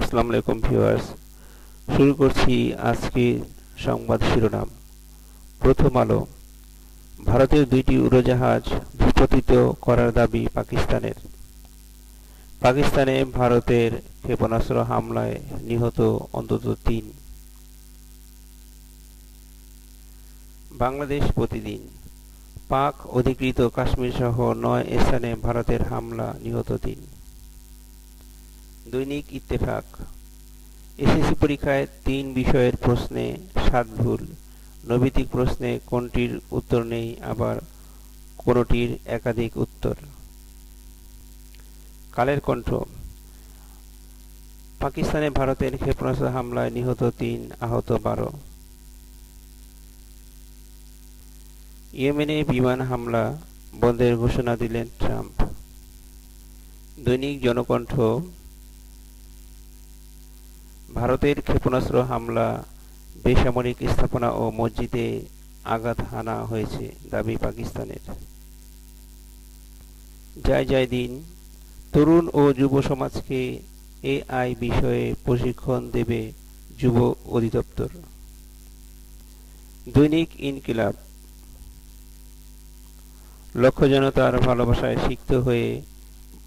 আসসালামু আলাইকুম ভিউয়ার্স। শুরু করছি আজকে সংবাদ শিরোনাম। প্রথম আলো। ভারতের দুইটি উড়োজাহাজ ভূপতিত করার দাবি পাকিস্তানের। পাকিস্তানে ভারতের ক্ষেপণাস্ত্র হামলায় নিহত অন্তত তিন। বাংলাদেশ প্রতিদিন। পাক অধিকৃত কাশ্মীর সহ নয় স্থানে ভারতের হামলা নিহত তিন। দৈনিক ইত্তেফাক। এসএসসি পরীক্ষায় তিন বিষয়ের প্রশ্নে সাত ভুল। নৈবিতিক প্রশ্নে কোনটির উত্তর নেই, আবার কোনটির একাধিক উত্তর। কালের কণ্ঠ। পাকিস্তানে ভারতের ক্ষেপণাস্ত্র হামলায় নিহত তিন, আহত বারো। ইয়েমেনে বিমান হামলা, বন্ধের ঘোষণা দিলেন ট্রাম্প। দৈনিক জনকণ্ঠ। ভারতের ক্ষেপণাস্ত্র হামলা, বেসামরিক স্থাপনা ও মসজিদে আঘাত হানা হয়েছে দাবি পাকিস্তানের। জয় জয় দিন। তরুণ ও যুব সমাজকে এআই বিষয়ে প্রশিক্ষণ দেবে যুব অধিদপ্তর। দৈনিক ইনকিলাব। লক্ষ্য জনতার ভালোবাসায় সিক্ত হয়ে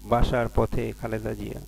বাসার পথে খালেদা জিয়া।